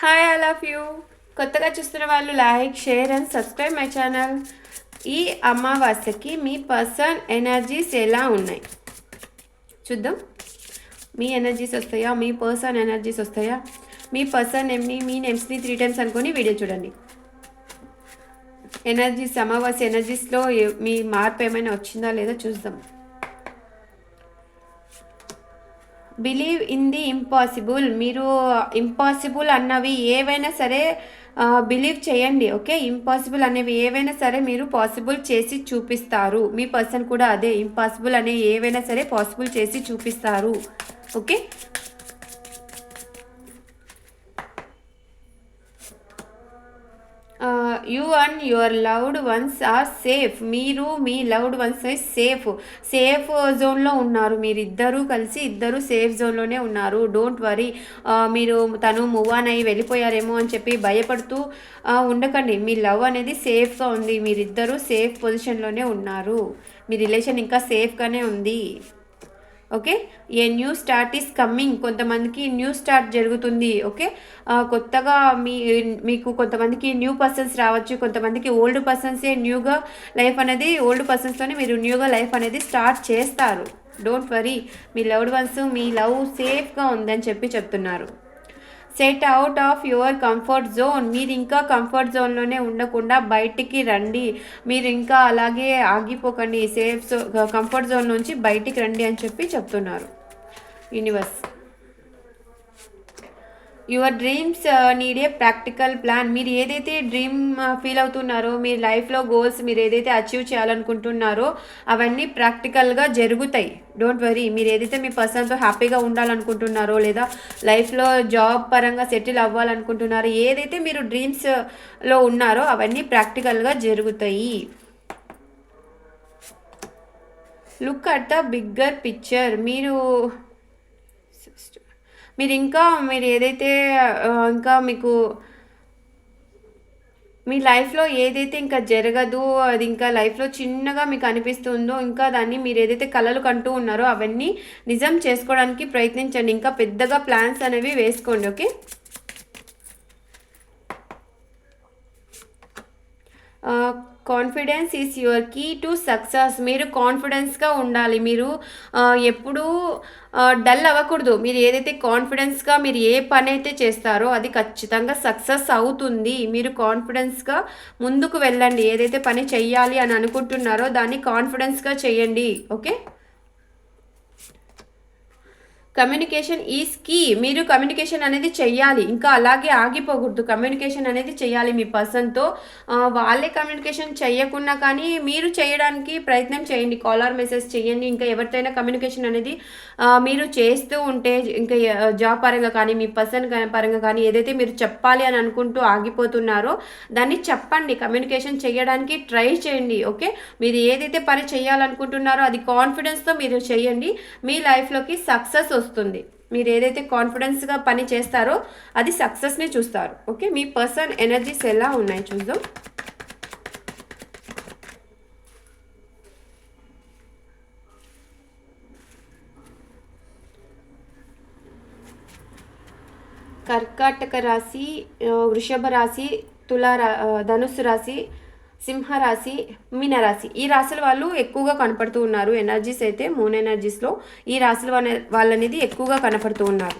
Hi I love you కొత్తగా చూస్తున్న వాళ్ళు like share and subscribe my channel ఈ అమావాస్యకి మీ పర్సన్ ఎనర్జీస్ ఎలా ఉన్నాయి? చూద్దాం. మీ ఎనర్జీస్ వస్తాయా? మీ పర్సన్ ఎనర్జీస్ వస్తాయా? మీ పర్సన్ నేమ్ని మీ నేమ్స్ని త్రీ టైమ్స్ అనుకొని వీడియో చూడండి. ఎనర్జీస్ అమావాస్య ఎనర్జీస్లో మీ మార్పు ఏమైనా వచ్చిందా లేదా చూద్దాం. బిలీవ్ ఇన్ ది ఇంపాసిబుల్ మీరు uh, ఇంపాసిబుల్ అన్నవి ఏవైనా సరే uh, బిలీవ్ చేయండి ఓకే ఇంపాసిబుల్ అనేవి ఏవైనా సరే మీరు పాసిబుల్ చేసి చూపిస్తారు. మీ పర్సన్ కూడా అదే ఇంపాసిబుల్ అనేవి ఏవైనా సరే పాసిబుల్ చేసి చూపిస్తారు okay you and your loved ones are safe మీరు మీ లవ్డ్ వన్స్ సేఫ్ సేఫ్ జోన్లో ఉన్నారు. మీరు ఇద్దరూ కలిసి ఇద్దరు సేఫ్ జోన్లోనే ఉన్నారు. డోంట్ వరీ మీరు తను మూవ్ ఆన్ అయ్యి వెళ్ళిపోయారేమో అని చెప్పి భయపడుతూ ఉండకండి. మీ లవ్ అనేది సేఫ్గా ఉంది. మీరిద్దరూ సేఫ్ పొజిషన్లోనే ఉన్నారు. మీ రిలేషన్ ఇంకా సేఫ్గానే ఉంది. Okay? A new start is coming. కొంతమందికి న్యూ స్టార్ట్ జరుగుతుంది ఓకే? కొత్తగా మీ మీకు కొంతమందికి న్యూ పర్సన్స్ రావచ్చు కొంతమందికి ఓల్డ్ పర్సన్సే న్యూగా లైఫ్ అనేది ఓల్డ్ పర్సన్స్తోనే మీరు న్యూగా లైఫ్ అనేది స్టార్ట్ చేస్తారు. Don't worry. Me loved ones మీ లవ్ సేఫ్గా ఉందని చెప్పి చెప్తున్నారు. Set out of your comfort zone మీరు ఇంకా కంఫర్ట్ జోన్లోనే ఉండకుండా బయటికి రండి. మీరు ఇంకా అలాగే ఆగిపోకండి. సేఫ్ కంఫర్ట్ జోన్ నుంచి బయటికి రండి అని చెప్పి చెప్తున్నారు. Universe your dreams need a practical plan మీరు ఏదైతే డ్రీమ్ ఫీల్ uh, అవుతున్నారో మీ లైఫ్లో గోల్స్ మీరు ఏదైతే అచీవ్ చేయాలనుకుంటున్నారో అవన్నీ ప్రాక్టికల్గా జరుగుతాయి. డోంట్ వరీ మీరు ఏదైతే మీ పర్సన్తో హ్యాపీగా ఉండాలనుకుంటున్నారో లేదా లైఫ్లో జాబ్ పరంగా సెటిల్ అవ్వాలనుకుంటున్నారో ఏదైతే మీరు డ్రీమ్స్లో uh, ఉన్నారో అవన్నీ ప్రాక్టికల్గా జరుగుతాయి. Look at the bigger picture మీరు మీరు ఇంకా మీరు ఏదైతే ఇంకా మీకు మీ లైఫ్లో ఏదైతే ఇంకా జరగదు అది ఇంకా లైఫ్లో చిన్నగా మీకు అనిపిస్తుందో ఇంకా దాన్ని మీరు ఏదైతే కలలు కంటూ ఉన్నారో అవన్నీ నిజం చేసుకోవడానికి ప్రయత్నించండి. ఇంకా పెద్దగా ప్లాన్స్ అనేవి వేసుకోండి okay? Confidence is your key to success మీరు కాన్ఫిడెన్స్గా ఉండాలి. మీరు ఎప్పుడూ డల్ అవ్వకూడదు. మీరు ఏదైతే కాన్ఫిడెన్స్గా మీరు ఏ పని అయితే చేస్తారో అది ఖచ్చితంగా సక్సెస్ అవుతుంది. మీరు కాన్ఫిడెన్స్గా ముందుకు వెళ్ళండి. ఏదైతే పని చెయ్యాలి అని అనుకుంటున్నారో దాన్ని కాన్ఫిడెన్స్గా చేయండి ఓకే? Communication is key. మీరు కమ్యూనికేషన్ అనేది చెయ్యాలి. ఇంకా అలాగే ఆగిపోకూడదు. కమ్యూనికేషన్ అనేది చెయ్యాలి మీ పర్సన్తో. వాళ్ళే కమ్యూనికేషన్ చేయకుండా కానీ మీరు చేయడానికి ప్రయత్నం చేయండి. కాలర్ మెసేజ్ చేయండి ఇంకా ఎవరితోనైనా కమ్యూనికేషన్ అనేది మీరు చేస్తూ ఉంటే ఇంకా జాబ్ పరంగా కానీ మీ పర్సన్ పరంగా కానీ ఏదైతే మీరు చెప్పాలి అని అనుకుంటూ ఆగిపోతున్నారో దాన్ని చెప్పండి. కమ్యూనికేషన్ చేయడానికి ట్రై చేయండి. ఓకే? మీరు ఏదైతే పని చేయాలనుకుంటున్నారో అది కాన్ఫిడెన్స్తో మీరు చేయండి మీ లైఫ్లోకి సక్సెస్ వస్తుంది. మీరు ఏదైతే కాన్ఫిడెన్స్గా పని చేస్తారో అది సక్సెస్ని చూస్తారు. ఓకే? మీ పర్సన్ ఎనర్జీస్ ఎలా ఉన్నాయి చూద్దాం. కర్కాటక రాశి వృషభ రాశి తులా రా ఆ, ధనుస్సు రాశి సింహరాశి మీనరాశి. ఈ రాశుల వాళ్ళు ఎక్కువగా కనపడుతూ ఉన్నారు. ఎనర్జీస్ అయితే మూన్ ఎనర్జీస్లో ఈ రాశుల వాళ్ళు వాళ్ళనేది ఎక్కువగా కనపడుతూ ఉన్నారు.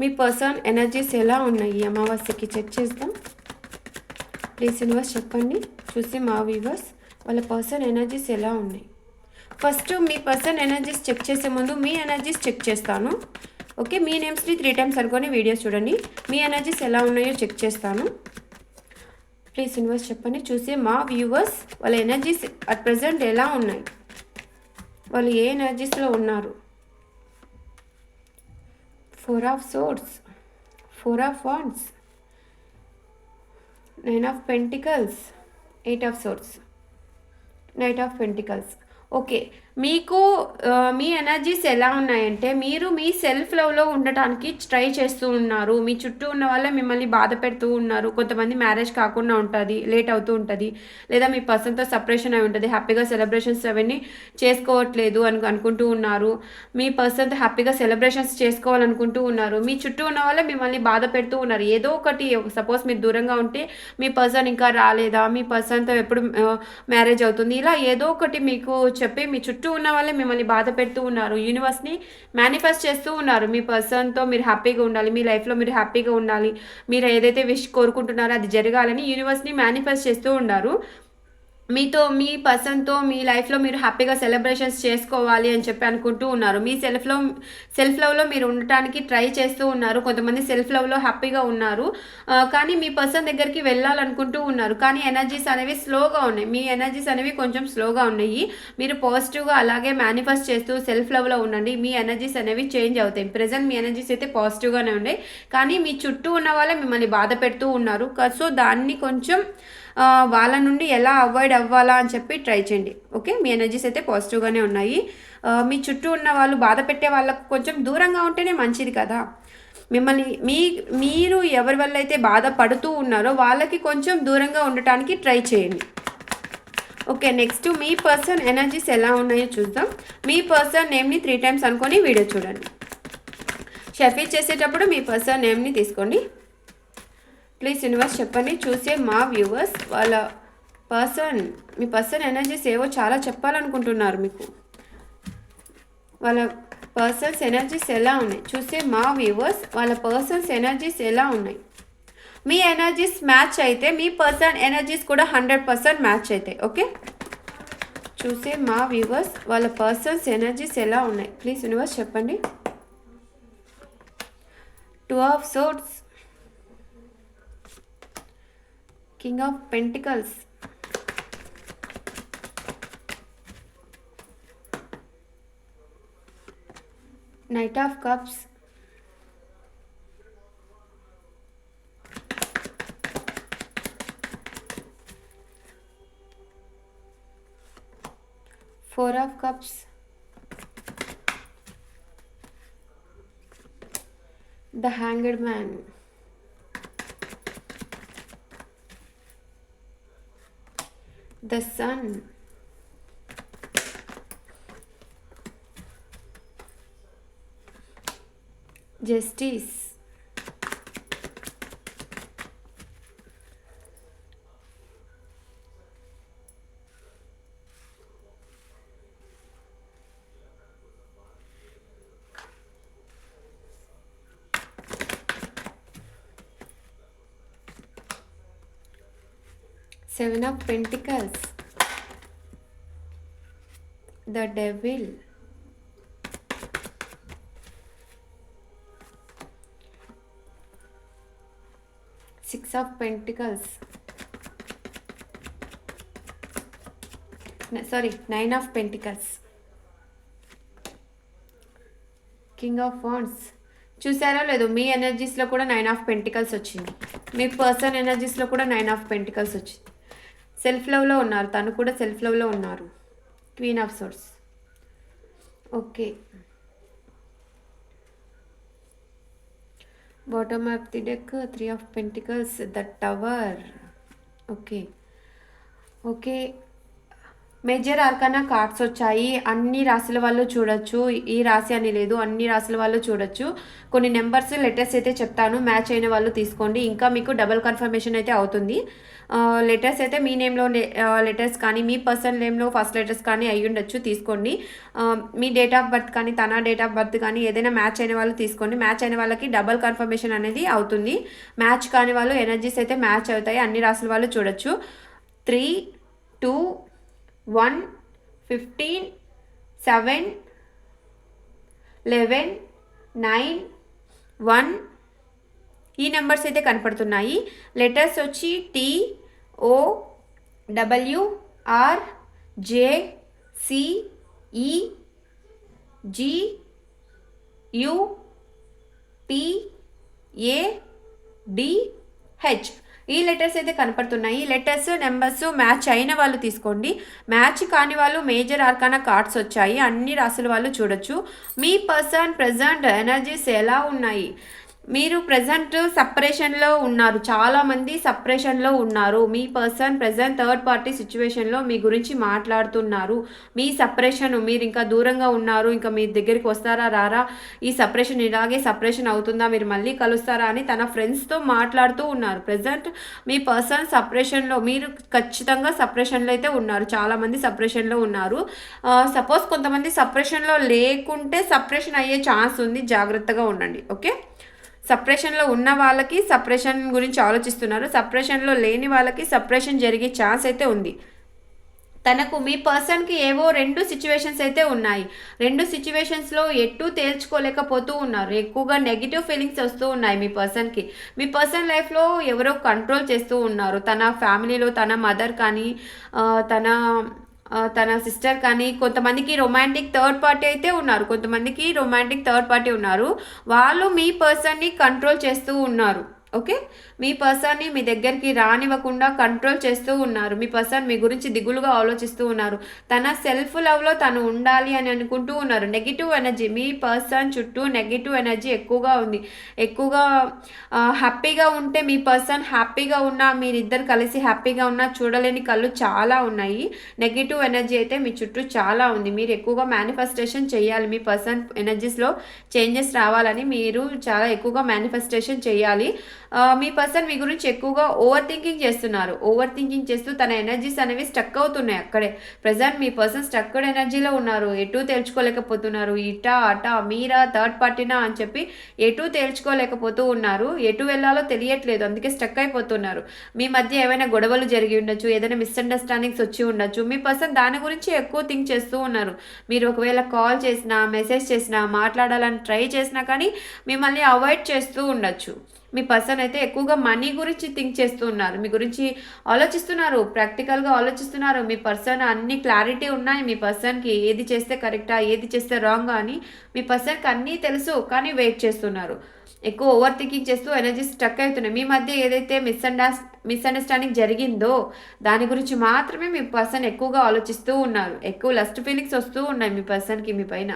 మీ పర్సన్ ఎనర్జీస్ ఎలా ఉన్నాయి? అమావాస్యకి చెక్ చేద్దాం. ప్లీజ్ యూనివర్స్ చెప్పండి. చూసి మా వ్యూవర్స్ వాళ్ళ పర్సన్ ఎనర్జీస్ ఎలా ఉన్నాయి? ఫస్ట్ మీ పర్సన్ ఎనర్జీస్ చెక్ చేసే ముందు మీ ఎనర్జీస్ చెక్ చేస్తాను. ఓకే మీ నేమ్స్ని త్రీ టైమ్స్ అనుకొని వీడియోస్ చూడండి. మీ ఎనర్జీస్ ఎలా ఉన్నాయో చెక్ చేస్తాను. ప్లీజ్ యూనివర్స్ చెప్పండి. చూసి మా వ్యూవర్స్ వాళ్ళ ఎనర్జీస్ అట్ ప్రజెంట్ ఎలా ఉన్నాయి? వాళ్ళు ఏ ఎనర్జీస్లో ఉన్నారు? Four of swords four of wands nine of pentacles eight of swords knight of pentacles okay మీకు మీ ఎనర్జీస్ ఎలా ఉన్నాయంటే మీరు మీ సెల్ఫ్ లవ్లో ఉండటానికి ట్రై చేస్తూ ఉన్నారు. మీ చుట్టూ ఉన్న వాళ్ళే మిమ్మల్ని బాధ పెడుతూ ఉన్నారు. కొంతమంది మ్యారేజ్ కాకుండా ఉంటుంది లేట్ అవుతూ ఉంటుంది లేదా మీ పర్సన్తో సపరేషన్ అయి ఉంటుంది హ్యాపీగా సెలబ్రేషన్స్ అవన్నీ చేసుకోవట్లేదు అని అనుకుంటూ ఉన్నారు. మీ పర్సన్తో హ్యాపీగా సెలబ్రేషన్స్ చేసుకోవాలనుకుంటూ ఉన్నారు. మీ చుట్టూ ఉన్న వాళ్ళే మిమ్మల్ని బాధ పెడుతూ ఉన్నారు. ఏదో ఒకటి సపోజ్ మీరు దూరంగా ఉంటే మీ పర్సన్ ఇంకా రాలేదా? మీ పర్సన్తో ఎప్పుడు మ్యారేజ్ అవుతుంది? ఇలా ఏదో ఒకటి మీకు చెప్పి మీ చుట్టూ ఉన్న వాళ్ళే మిమ్మల్ని బాధ పెడుతూ ఉన్నారు. యూనివర్స్ని మేనిఫెస్ట్ చేస్తూ ఉన్నారు. మీ పర్సన్తో మీరు హ్యాపీగా ఉండాలి. మీ లైఫ్లో మీరు హ్యాపీగా ఉండాలి. మీరు ఏదైతే విష్ కోరుకుంటున్నారో అది జరగాలని యూనివర్స్ని మేనిఫెస్ట్ చేస్తూ ఉన్నారు. మీతో మీ పర్సన్తో మీ లైఫ్లో మీరు హ్యాపీగా సెలబ్రేషన్స్ చేసుకోవాలి అని చెప్పి అనుకుంటూ ఉన్నారు. మీ సెల్ఫ్లో సెల్ఫ్ లవ్లో మీరు ఉండటానికి ట్రై చేస్తూ ఉన్నారు. కొంతమంది సెల్ఫ్ లవ్లో హ్యాపీగా ఉన్నారు. కానీ మీ పర్సన్ దగ్గరికి వెళ్ళాలనుకుంటూ ఉన్నారు. కానీ ఎనర్జీస్ అనేవి స్లోగా ఉన్నాయి. మీ ఎనర్జీస్ అనేవి కొంచెం స్లోగా ఉన్నాయి. మీరు పాజిటివ్గా అలాగే మేనిఫెస్ట్ చేస్తూ సెల్ఫ్ లవ్లో ఉండండి. మీ ఎనర్జీస్ అనేవి చేంజ్ అవుతాయి. ప్రజెంట్ మీ ఎనర్జీస్ అయితే పాజిటివ్గానే ఉన్నాయి. కానీ మీ చుట్టూ ఉన్న వాళ్ళే మిమ్మల్ని బాధ పెడుతూ ఉన్నారు. సో దాన్ని కొంచెం వాళ్ళ నుండి ఎలా అవాయిడ్ అవ్వాలా అని చెప్పి ట్రై చేయండి. ఓకే? మీ ఎనర్జీస్ అయితే పాజిటివ్గానే ఉన్నాయి. మీ చుట్టూ ఉన్న వాళ్ళు బాధ పెట్టే వాళ్ళకు కొంచెం దూరంగా ఉంటేనే మంచిది కదా. మిమ్మల్ని మీ మీరు ఎవరి వల్ల అయితే బాధపడుతూ ఉన్నారో వాళ్ళకి కొంచెం దూరంగా ఉండటానికి ట్రై చేయండి. ఓకే? నెక్స్ట్ మీ పర్సన్ ఎనర్జీస్ ఎలా ఉన్నాయో చూద్దాం. మీ పర్సన్ నేమ్ని త్రీ టైమ్స్ అనుకొని వీడియో చూడండి. షఫీ చేసేటప్పుడు మీ పర్సన్ నేమ్ని తీసుకోండి. ప్లీజ్ యూనివర్స్ చెప్పండి. చూసే మా వ్యూవర్స్ వాళ్ళ పర్సన్ మీ పర్సన్ ఎనర్జీస్ ఏవో చాలా చెప్పాలనుకుంటున్నారు మీకు. వాళ్ళ పర్సన్స్ ఎనర్జీస్ ఎలా ఉన్నాయి? చూసే మా వ్యూవర్స్ వాళ్ళ పర్సన్స్ ఎనర్జీస్ ఎలా ఉన్నాయి? మీ ఎనర్జీస్ మ్యాచ్ అయితే మీ పర్సన్ ఎనర్జీస్ కూడా హండ్రెడ్ పర్సెంట్ మ్యాచ్ అవుతాయి ఓకే? చూసే మా వ్యూవర్స్ వాళ్ళ పర్సన్స్ ఎనర్జీస్ ఎలా ఉన్నాయి? ప్లీజ్ యూనివర్స్ చెప్పండి. Two of swords. king of pentacles. Knight of cups. Four of cups. The hanged man. The sun. Justice seven of pentacles. The devil. Six of pentacles. Sorry nine of pentacles. King of wands చూసారో లేదు మీ ఎనర్జీస్లో కూడా nine of pentacles వచ్చింది. మీ person ఎనర్జీస్లో కూడా nine of pentacles వచ్చింది. Self లవ్లో ఉన్నారు. తను కూడా సెల్ఫ్ లవ్లో ఉన్నారు. Queen of swords okay bottom of the deck three of pentacles the tower okay okay major arcana cards వచ్చాయి. అన్ని రాశుల వాళ్ళు చూడొచ్చు. ఈ రాశి అని లేదు అన్ని రాశుల వాళ్ళు చూడొచ్చు. కొన్ని నెంబర్స్ లెటర్స్ అయితే చెప్తాను. మ్యాచ్ అయిన వాళ్ళు తీసుకోండి. ఇంకా మీకు డబల్ కన్ఫర్మేషన్ అయితే అవుతుంది. లెటర్స్ అయితే మీ నేమ్లో లెటర్స్ కానీ మీ పర్సన్ నేమ్లో ఫస్ట్ లెటర్స్ కానీ అయ్యి ఉండొచ్చు. తీసుకోండి. మీ డేట్ ఆఫ్ బర్త్ కానీ తన డేట్ ఆఫ్ బర్త్ కానీ ఏదైనా మ్యాచ్ అయిన వాళ్ళు తీసుకోండి. మ్యాచ్ అయిన వాళ్ళకి డబల్ కన్ఫర్మేషన్ అనేది అవుతుంది. మ్యాచ్ కాని వాళ్ళు ఎనర్జీస్ అయితే మ్యాచ్ అవుతాయి. అన్ని రాసుల వాళ్ళు చూడొచ్చు. Three two one fifteen seven eleven nine one ఈ నెంబర్స్ అయితే కనపడుతున్నాయి. లెటర్స్ వచ్చి T O W R J C E G U P A D H ఈ లెటర్స్ అయితే కనపడుతున్నాయి. ఈ లెటర్స్ నెంబర్స్ మ్యాచ్ అయిన వాళ్ళు తీసుకోండి. మ్యాచ్ కాని వాళ్ళు మేజర్ ఆర్కానా కార్డ్స్ వచ్చాయి. అన్ని రాసుల వాళ్ళు చూడొచ్చు. మీ పర్సన్ ప్రజెంట్ ఎనర్జీస్ ఎలా ఉన్నాయి? మీరు ప్రజెంట్ సపరేషన్లో ఉన్నారు. చాలామంది సపరేషన్లో ఉన్నారు. మీ పర్సన్ ప్రజెంట్ థర్డ్ పార్టీ సిచ్యువేషన్లో మీ గురించి మాట్లాడుతున్నారు. మీ సపరేషన్ మీరు ఇంకా దూరంగా ఉన్నారు. ఇంకా మీ దగ్గరికి వస్తారా రారా? ఈ సపరేషన్ ఇలాగే సపరేషన్ అవుతుందా? మీరు మళ్ళీ కలుస్తారా అని తన ఫ్రెండ్స్తో మాట్లాడుతూ ఉన్నారు. ప్రజెంట్ మీ పర్సన్ సపరేషన్లో మీరు ఖచ్చితంగా సపరేషన్లో అయితే ఉన్నారు. చాలామంది సపరేషన్లో ఉన్నారు. సపోజ్ కొంతమంది సపరేషన్లో లేకుంటే సపరేషన్ అయ్యే ఛాన్స్ ఉంది. జాగ్రత్తగా ఉండండి. ఓకే? సపరేషన్లో ఉన్న వాళ్ళకి సపరేషన్ గురించి ఆలోచిస్తున్నారు. సపరేషన్లో లేని వాళ్ళకి సపరేషన్ జరిగే ఛాన్స్ అయితే ఉంది. తనకు మీ పర్సన్కి ఏవో రెండు సిచ్యువేషన్స్ అయితే ఉన్నాయి. రెండు సిచ్యువేషన్స్లో ఎటు తేల్చుకోలేకపోతూ ఉన్నారు. ఎక్కువగా నెగిటివ్ ఫీలింగ్స్ వస్తూ ఉన్నాయి మీ పర్సన్కి మీ పర్సన్ లైఫ్లో ఎవరో కంట్రోల్ చేస్తూ ఉన్నారు. తన ఫ్యామిలీలో తన మదర్ కానీ తన తన సిస్టర్ కానీ కొంతమందికి రొమాంటిక్ థర్డ్ పార్టీ అయితే ఉన్నారు. కొంతమందికి రొమాంటిక్ థర్డ్ పార్టీ ఉన్నారు. వాళ్ళు మీ పర్సన్ని కంట్రోల్ చేస్తూ ఉన్నారు. ఓకే మీ పర్సన్ని మీ దగ్గరికి రానివ్వకుండా కంట్రోల్ చేస్తూ ఉన్నారు. మీ పర్సన్ మీ గురించి దిగులుగా ఆలోచిస్తూ ఉన్నారు. తన సెల్ఫ్ లవ్లో తను ఉండాలి అని అనుకుంటూ ఉన్నారు. నెగిటివ్ ఎనర్జీ మీ పర్సన్ చుట్టూ నెగిటివ్ ఎనర్జీ ఎక్కువగా ఉంది. ఎక్కువగా హ్యాపీగా ఉంటే మీ పర్సన్ హ్యాపీగా ఉన్నా మీరిద్దరు కలిసి హ్యాపీగా ఉన్నా చూడలేని కళ్ళు చాలా ఉన్నాయి. నెగిటివ్ ఎనర్జీ అయితే మీ చుట్టూ చాలా ఉంది. మీరు ఎక్కువగా మేనిఫెస్టేషన్ చేయాలి. మీ పర్సన్ ఎనర్జీస్లో చేంజెస్ రావాలని మీరు చాలా ఎక్కువగా మేనిఫెస్టేషన్ చేయాలి. మీ పర్సన్ పర్సన్ మీ గురించి ఎక్కువగా ఓవర్ థింకింగ్ చేస్తున్నారు. ఓవర్ థింకింగ్ చేస్తూ తన ఎనర్జీస్ అనేవి స్టక్ అవుతున్నాయి అక్కడే. ప్రజెంట్ మీ పర్సన్ స్టక్డ్ ఎనర్జీలో ఉన్నారు. ఎటు తేల్చుకోలేకపోతున్నారు. ఇటా అటా మీరా థర్డ్ పార్టీనా అని చెప్పి ఎటు తేల్చుకోలేకపోతూ ఉన్నారు. ఎటు వెళ్ళాలో తెలియట్లేదు. అందుకే స్టక్ అయిపోతున్నారు. మీ మధ్య ఏమైనా గొడవలు జరిగి ఉండొచ్చు ఏదైనా మిస్అండర్స్టాండింగ్స్ వచ్చి ఉండొచ్చు. మీ పర్సన్ దాని గురించి ఎక్కువ థింక్ చేస్తూ ఉన్నారు. మీరు ఒకవేళ కాల్ చేసినా మెసేజ్ చేసినా మాట్లాడాలని ట్రై చేసినా కానీ మిమ్మల్ని అవాయిడ్ చేస్తూ ఉండొచ్చు. మీ పర్సన్ అయితే ఎక్కువగా మనీ గురించి థింక్ చేస్తూ ఉన్నారు మీ గురించి ఆలోచిస్తున్నారు. ప్రాక్టికల్గా ఆలోచిస్తున్నారు. మీ పర్సన్ అన్ని క్లారిటీ ఉన్నాయి. మీ పర్సన్కి ఏది చేస్తే కరెక్టా ఏది చేస్తే రాంగ్ అని మీ పర్సన్కి అన్నీ తెలుసు కానీ వెయిట్ చేస్తున్నారు. ఎక్కువ ఓవర్ థింకింగ్ చేస్తూ ఎనర్జీ స్టక్ అవుతున్నాయి. మీ మధ్య ఏదైతే మిస్అండర్స్ మిస్అండర్స్టాండింగ్ జరిగిందో దాని గురించి మాత్రమే మీ పర్సన్ ఎక్కువగా ఆలోచిస్తూ ఉన్నారు. ఎక్కువ లస్ట్ ఫీలింగ్స్ వస్తూ ఉన్నాయి మీ పర్సన్కి మీ పైన.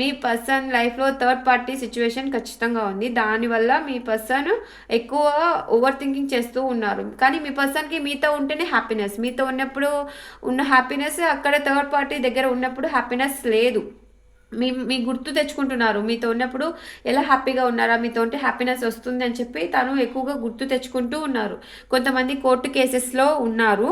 మీ పర్సన్ లైఫ్లో థర్డ్ పార్టీ సిచ్యువేషన్ ఖచ్చితంగా ఉంది. దానివల్ల మీ పర్సన్ ఎక్కువ ఓవర్ థింకింగ్ చేస్తూ ఉన్నారు. కానీ మీ పర్సన్కి మీతో ఉంటేనే హ్యాపీనెస్. మీతో ఉన్నప్పుడు ఉన్న హ్యాపీనెస్ అక్కడ థర్డ్ పార్టీ దగ్గర ఉన్నప్పుడు హ్యాపీనెస్ లేదు. మీ మీ గుర్తు తెచ్చుకుంటున్నారు. మీతో ఉన్నప్పుడు ఎలా హ్యాపీగా ఉన్నారా? మీతో ఉంటే హ్యాపీనెస్ వస్తుంది అని చెప్పి తను ఎక్కువగా గుర్తు తెచ్చుకుంటూ ఉన్నారు. కొంతమంది కోర్టు కేసెస్లో ఉన్నారు.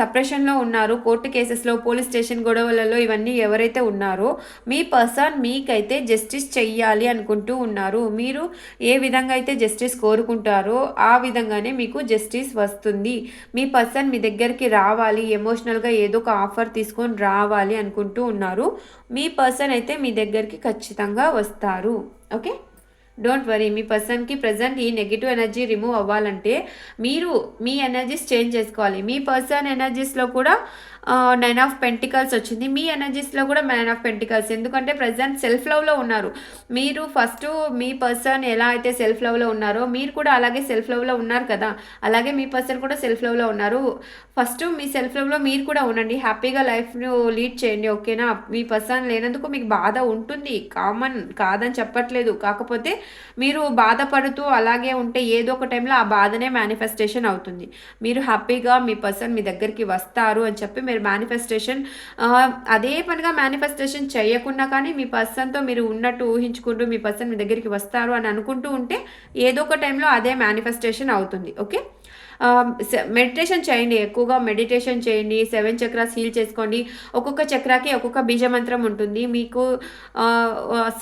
సప్రెషన్లో ఉన్నారు. కోర్టు కేసెస్లో పోలీస్ స్టేషన్ గొడవలలో ఇవన్నీ ఎవరైతే ఉన్నారో మీ పర్సన్ మీకైతే జస్టిస్ చెయ్యాలి అనుకుంటూ ఉన్నారు. మీరు ఏ విధంగా అయితే జస్టిస్ కోరుకుంటారో ఆ విధంగానే మీకు జస్టిస్ వస్తుంది. మీ పర్సన్ మీ దగ్గరికి రావాలి. ఎమోషనల్గా ఏదో ఒక ఆఫర్ తీసుకొని రావాలి అనుకుంటూ ఉన్నారు. మీ పర్సన్ అయితే మీ దగ్గరికి ఖచ్చితంగా వస్తారు. ఓకే? డోంట్ వరీ మీ పర్సన్కి ప్రజెంట్ ఈ నెగిటివ్ ఎనర్జీ రిమూవ్ అవ్వాలంటే మీరు మీ ఎనర్జీస్ చేంజ్ చేసుకోవాలి. మీ పర్సన్ ఎనర్జీస్లో కూడా నైన్ ఆఫ్ పెంటికల్స్ వచ్చింది. మీ ఎనర్జీస్లో కూడా నైన్ ఆఫ్ పెంటికల్స్ ఎందుకంటే ప్రజెంట్ సెల్ఫ్ లవ్లో ఉన్నారు. మీరు ఫస్ట్ మీ పర్సన్ ఎలా అయితే సెల్ఫ్ లవ్లో ఉన్నారో మీరు కూడా అలాగే సెల్ఫ్ లవ్లో ఉన్నారు కదా. అలాగే మీ పర్సన్ కూడా సెల్ఫ్ లవ్లో ఉన్నారు. ఫస్ట్ మీ సెల్ఫ్ లవ్లో మీరు కూడా ఉండండి. హ్యాపీగా లైఫ్ను లీడ్ చేయండి ఓకేనా మీ పర్సన్ లేనందుకు మీకు బాధ ఉంటుంది. కామన్ కాదని చెప్పట్లేదు. కాకపోతే మీరు బాధపడుతూ అలాగే ఉంటే ఏదో ఒక టైంలో ఆ బాధనే మేనిఫెస్టేషన్ అవుతుంది. మీరు హ్యాపీగా మీ పర్సన్ మీ దగ్గరికి వస్తారు అని చెప్పి మీరు మేనిఫెస్టేషన్ అదే పనిగా మేనిఫెస్టేషన్ చేయకుండా కానీ మీ పర్సన్తో మీరు ఉన్నట్టు ఊహించుకుంటూ మీ పర్సన్ మీ దగ్గరికి వస్తారు అని అనుకుంటూ ఉంటే ఏదో ఒక టైంలో అదే మేనిఫెస్టేషన్ అవుతుంది ఓకే మెడిటేషన్ చేయండి. ఎక్కువగా మెడిటేషన్ చేయండి. సెవెన్ చక్రాస్ హీల్ చేసుకోండి. ఒక్కొక్క చక్రాకి ఒక్కొక్క బీజమంత్రం ఉంటుంది. మీకు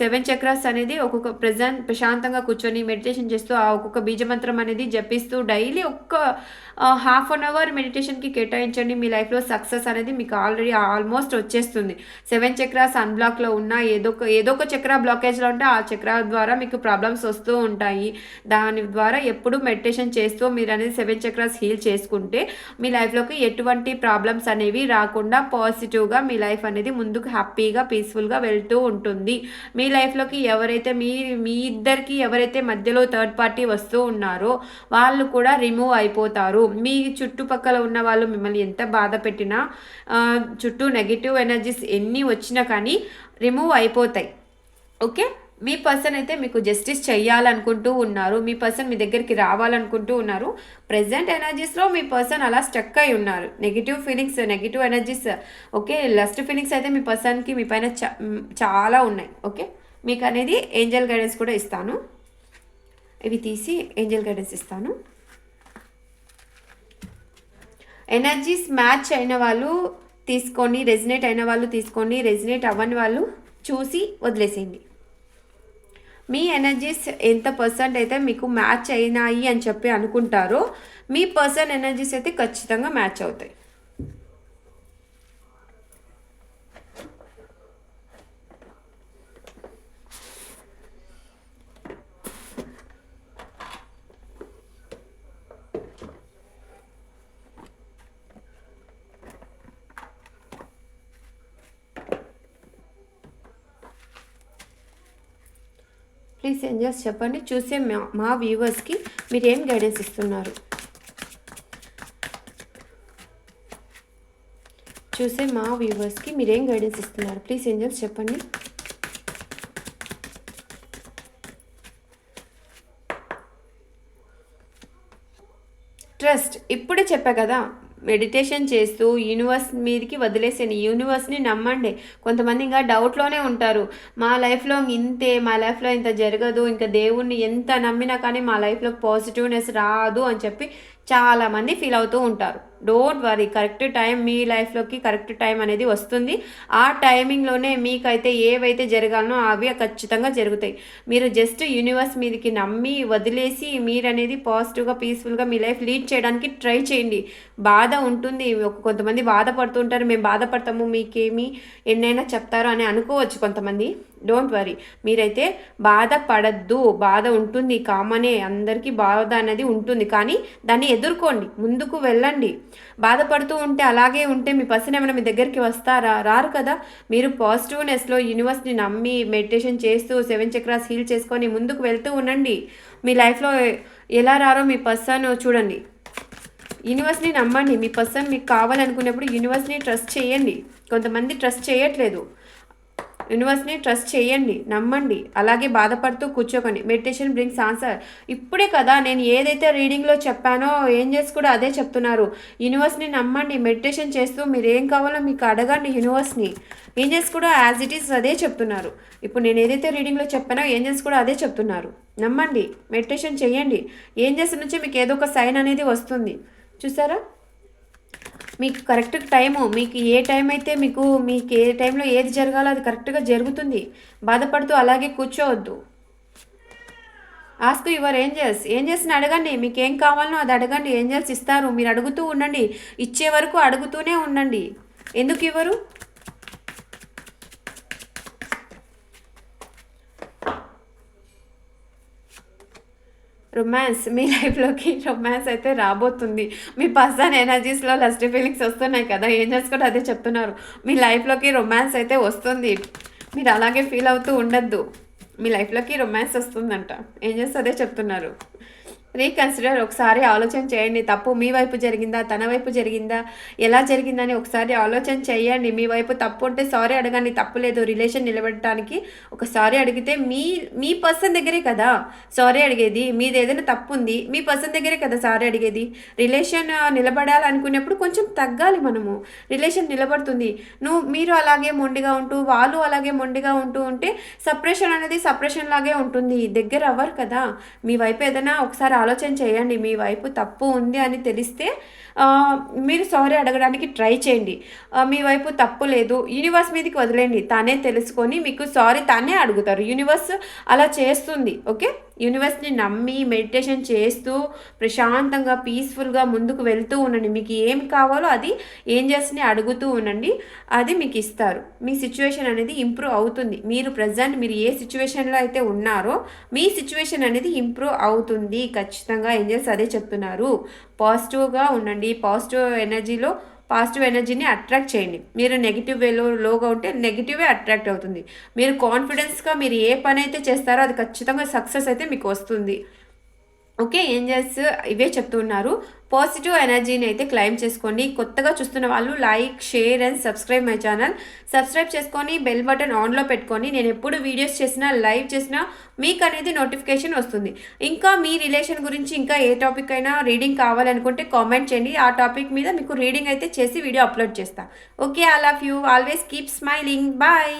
సెవెన్ చక్రాస్ అనేది ఒక్కొక్క ప్రజెంట్ ప్రశాంతంగా కూర్చొని మెడిటేషన్ చేస్తూ ఆ ఒక్కొక్క బీజమంత్రం అనేది జపిస్తూ డైలీ ఒక్క హాఫ్ అన్ అవర్ మెడిటేషన్కి కేటాయించండి. మీ లైఫ్లో సక్సెస్ అనేది మీకు ఆల్రెడీ ఆల్మోస్ట్ వచ్చేస్తుంది. సెవెన్ చక్రాస్ అన్బ్లాక్లో ఉన్న ఏదో ఒక ఏదో ఒక చక్ర బ్లాకేజ్లో ఉంటే ఆ చక్ర ద్వారా మీకు ప్రాబ్లమ్స్ వస్తూ ఉంటాయి. దాని ద్వారా ఎప్పుడు మెడిటేషన్ చేస్తూ మీరు అనేది సెవెన్ చక్ర చక్రాస్ హీల్ చేసుకుంటే మీ లైఫ్లోకి ఎటువంటి ప్రాబ్లమ్స్ అనేవి రాకుండా పాజిటివ్గా మీ లైఫ్ అనేది ముందుకు హ్యాపీగా పీస్ఫుల్గా వెళ్తూ ఉంటుంది. మీ లైఫ్లోకి ఎవరైతే మీ మీ ఇద్దరికి ఎవరైతే మధ్యలో థర్డ్ పార్టీ వస్తూ ఉన్నారో వాళ్ళు కూడా రిమూవ్ అయిపోతారు. మీ చుట్టుపక్కల ఉన్న వాళ్ళు మిమ్మల్ని ఎంత బాధ పెట్టినా చుట్టూ నెగిటివ్ ఎనర్జీస్ ఎన్ని వచ్చినా కానీ రిమూవ్ అయిపోతాయి. ఓకే మీ పర్సన్ అయితే మీకు జస్టిస్ చేయాలనుకుంటూ ఉన్నారు మీ పర్సన్ మీ దగ్గరికి రావాలనుకుంటూ ఉన్నారు ప్రజెంట్ ఎనర్జీస్లో మీ పర్సన్ అలా స్టక్ అయి ఉన్నారు. Negative feelings negative energies okay lust feelings అయితే మీ పర్సన్కి మీ పైన చాలా ఉన్నాయి ఓకే మీకు అనేది ఏంజల్ గైడెన్స్ కూడా ఇస్తాను. ఇవి తీసి ఏంజల్ గైడెన్స్ ఇస్తాను. ఎనర్జీస్ మ్యాచ్ అయిన వాళ్ళు తీసుకొని రెజినేట్ అయిన వాళ్ళు తీసుకొని రెజినేట్ అవ్వని వాళ్ళు చూసి వదిలేసేయండి. మీ ఎనర్జీస్ ఎంత పర్సెంట్ అయితే మీకు మ్యాచ్ అయినాయి అని చెప్పి అనుకుంటారో మీ పర్సన్ ఎనర్జీస్ అయితే ఖచ్చితంగా మ్యాచ్ అవుతాయి. ప్లీజ్ ఏంజల్స్ చెప్పండి. చూసే మా మా వ్యూవర్స్కి మీరు ఏం గైడెన్స్ ఇస్తున్నారు? చూసే మా వ్యూవర్స్కి మీరేం గైడెన్స్ ఇస్తున్నారు? ప్లీజ్ ఏంజల్స్ చెప్పండి. ట్రస్ట్ ఇప్పుడే చెప్పా కదా. మెడిటేషన్ చేస్తూ యూనివర్స్ మీదకి వదిలేసేయండి. యూనివర్స్ని నమ్మండి. కొంతమంది ఇంకా డౌట్లోనే ఉంటారు. మా లైఫ్లో ఇంతే మా లైఫ్లో ఇంత జరగదు ఇంకా దేవుణ్ణి ఎంత నమ్మినా కానీ మా లైఫ్లో పాజిటివ్నెస్ రాదు అని చెప్పి చాలామంది ఫీల్ అవుతూ ఉంటారు. డోంట్ వరీ కరెక్ట్ టైం మీ లైఫ్లోకి కరెక్ట్ టైం అనేది వస్తుంది. ఆ టైమింగ్లోనే మీకైతే ఏవైతే జరగాలనో అవి ఖచ్చితంగా జరుగుతాయి. మీరు జస్ట్ యూనివర్స్ మీదకి నమ్మి వదిలేసి మీరనేది పాజిటివ్గా పీస్ఫుల్గా మీ లైఫ్ లీడ్ చేయడానికి ట్రై చేయండి. బాధ ఉంటుంది. కొంతమంది బాధపడుతుంటారు మేము బాధపడతాము. మీకేమి ఎన్నైనా చెప్తారు అని అనుకోవచ్చు కొంతమంది. డోంట్ వరీ మీరైతే బాధపడద్దు. బాధ ఉంటుంది. కామనే అందరికీ బాధ అనేది ఉంటుంది. కానీ దాన్ని ఎదుర్కోండి. ముందుకు వెళ్ళండి. బాధపడుతూ ఉంటే అలాగే ఉంటే మీ పర్సన్ ఏమైనా మీ దగ్గరికి వస్తారా? రారు కదా. మీరు పాజిటివ్నెస్లో యూనివర్స్ని నమ్మి మెడిటేషన్ చేస్తూ సెవెన్ చక్రాస్ హీల్ చేసుకొని ముందుకు వెళ్తూ ఉండండి. మీ లైఫ్లో ఎలా రారో మీ పర్సన్ చూడండి. యూనివర్స్ని నమ్మండి. మీ పర్సన్ మీకు కావాలనుకున్నప్పుడు యూనివర్స్ని ట్రస్ట్ చేయండి. కొంతమంది ట్రస్ట్ చేయట్లేదు. యూనివర్స్ని ట్రస్ట్ చేయండి నమ్మండి అలాగే బాధపడుతూ కూర్చోకండి. Meditation brings answer. ఇప్పుడే కదా నేను ఏదైతే రీడింగ్లో చెప్పానో ఏం చేసి కూడా అదే చెప్తున్నారు. యూనివర్స్ని నమ్మండి మెడిటేషన్ చేస్తూ మీరు ఏం కావాలో మీకు అడగండి యూనివర్స్ని. ఏంజల్స్ కూడా యాజ్ ఇట్ ఈస్ అదే చెప్తున్నారు. ఇప్పుడు నేను ఏదైతే రీడింగ్లో చెప్పానో ఏంజల్స్ కూడా అదే చెప్తున్నారు. నమ్మండి మెడిటేషన్ చేయండి. ఏంజల్స్ నుంచి మీకు ఏదో ఒక సైన్ అనేది వస్తుంది. చూసారా? మీకు కరెక్ట్ టైము మీకు ఏ టైం అయితే మీకు మీకు ఏ టైంలో ఏది జరగాలో అది కరెక్ట్గా జరుగుతుంది. బాధపడుతూ అలాగే కూర్చోవద్దు. ఆస్క్ యువర్ ఏంజల్స్ ఏంజల్స్ని అడగండి మీకు ఏం కావాలనో అది అడగండి. ఏంజల్స్ ఇస్తారు. మీరు అడుగుతూ ఉండండి. ఇచ్చే వరకు అడుగుతూనే ఉండండి. ఎందుకు ఇవ్వరు? రొమాన్స్ మీ లైఫ్లోకి రొమాన్స్ అయితే రాబోతుంది. మీ పర్సన్ ఎనర్జీస్లో లస్ట్ ఫీలింగ్స్ వస్తున్నాయి కదా ఏం చేసుకోండి అదే చెప్తున్నారు. మీ లైఫ్లోకి రొమాన్స్ అయితే వస్తుంది. మీరు అలాగే ఫీల్ అవుతూ ఉండద్దు. మీ లైఫ్లోకి రొమాన్స్ వస్తుందంట. ఏం చేస్తే అదే చెప్తున్నారు? రీకన్సిడర్ ఒకసారి ఆలోచన చేయండి. తప్పు మీ వైపు జరిగిందా? తన వైపు జరిగిందా? ఎలా జరిగిందని ఒకసారి ఆలోచన చేయండి. మీ వైపు తప్పు ఉంటే సారీ అడగండి. తప్పు లేదు. రిలేషన్ నిలబెట్టడానికి ఒక సారీ అడిగితే మీ మీ పర్సన్ దగ్గరే కదా సారీ అడిగేది. మీది ఏదైనా తప్పు ఉంది. మీ పర్సన్ దగ్గరే కదా సారీ అడిగేది. రిలేషన్ నిలబడాలనుకునేప్పుడు కొంచెం తగ్గాలి మనము. రిలేషన్ నిలబడుతుంది. నువ్వు మీరు అలాగే మొండిగా ఉంటూ వాళ్ళు అలాగే మొండిగా ఉంటూ ఉంటే సపరేషన్ అనేది సపరేషన్ లాగే ఉంటుంది. దగ్గర అవ్వరు కదా. మీ వైపు ఏదైనా ఒకసారి ఆలోచన చేయండి మీ వైపు తప్పు ఉంది అని తెలిస్తే మీరు సారీ అడగడానికి ట్రై చేయండి. మీ వైపు తప్పు లేదు. యూనివర్స్ మీదకి వదిలేండి తానే తెలుసుకొని మీకు సారీ తానే అడుగుతారు. యూనివర్స్ అలా చేస్తుంది. ఓకే? యూనివర్స్ని నమ్మి మెడిటేషన్ చేస్తూ ప్రశాంతంగా పీస్ఫుల్గా ముందుకు వెళ్తూ ఉండండి. మీకు ఏం కావాలో అది ఏంజల్స్ని అడుగుతూ ఉండండి. అది మీకు ఇస్తారు. మీ సిచ్యువేషన్ అనేది ఇంప్రూవ్ అవుతుంది. మీరు ప్రజెంట్ మీరు ఏ సిచ్యువేషన్లో అయితే ఉన్నారో మీ సిచ్యువేషన్ అనేది ఇంప్రూవ్ అవుతుంది. ఖచ్చితంగా ఏంజల్స్ అదే చెప్తున్నారు. పాజిటివ్గా ఉండండి. పాజిటివ్ ఎనర్జీలో పాజిటివ్ ఎనర్జీని అట్రాక్ట్ చేయండి. మీరు నెగిటివ్ వేలో లోగా ఉంటే నెగిటివే అట్రాక్ట్ అవుతుంది. మీరు కాన్ఫిడెన్స్గా మీరు ఏ పని అయితే చేస్తారో అది ఖచ్చితంగా సక్సెస్ అయితే మీకు వస్తుంది. ఓకే ఏంజల్స్ ఇవే చెప్తున్నారు పాజిటివ్ ఎనర్జీని అయితే క్లైమ్ చేసుకోండి. కొత్తగా చూస్తున్న వాళ్ళు like share and subscribe my channel. Subscribe చేసుకొని బెల్ బటన్ ఆన్లో పెట్టుకొని నేను ఎప్పుడు వీడియోస్ చేసినా లైవ్ చేసినా మీకు అనేది నోటిఫికేషన్ వస్తుంది. ఇంకా మీ రిలేషన్ గురించి ఇంకా ఏ టాపిక్ అయినా రీడింగ్ కావాలనుకుంటే కామెంట్ చేయండి. ఆ టాపిక్ మీద మీకు రీడింగ్ అయితే చేసి వీడియో అప్లోడ్ చేస్తాను okay I love you. Always keep smiling. Bye.